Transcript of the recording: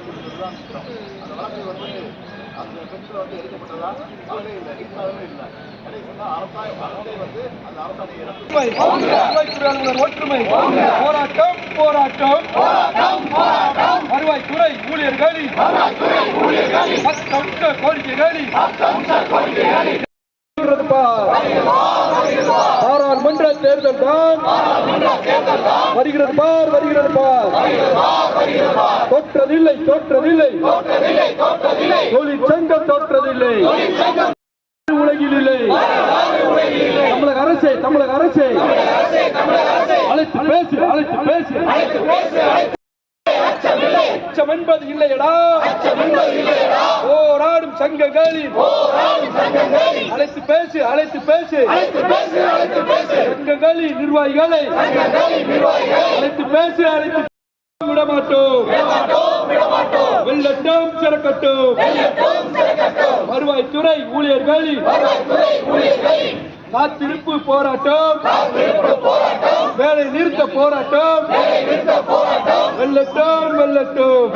அந்த வழக்கு வந்து அந்த பெண்கள் வந்து எடுக்கப்பட்டதா வழக்கே இல்லை இன்றாலுமே இல்லை ஒற்றுமை போராட்டம் போராட்டம். வருவாய்த்துறை ஊழியர்களின் பத்து பாராளுமன்ற தேர்தல் தான். வருகிறது பார் வருகிறது பார். தோற்றதில்லை தோற்றதில்லை. தொழிற்சங்கம் தோற்றதில்லை. உலகில் இல்லை. தமிழக அரசே தமிழக அரசே. அழைத்து பேசு அழைத்து பேசு. அச்சம் என்பது இல்லையடா. போராடும் சங்கங்களின் அழைத்து பேசு அழைத்து பேசு. சங்கங்களின் நிர்வாகிகளை அழைத்து பேசு அழைத்து விட மாட்டோம் வெள்ளட்டும் சிறக்கட்டும். வருவாய்த்துறை ஊழியர்களின் காத்திருப்பு போராட்டம். வேலை நிறுத்த போராட்டம். வெள்ளட்டும் வெள்ளட்டும்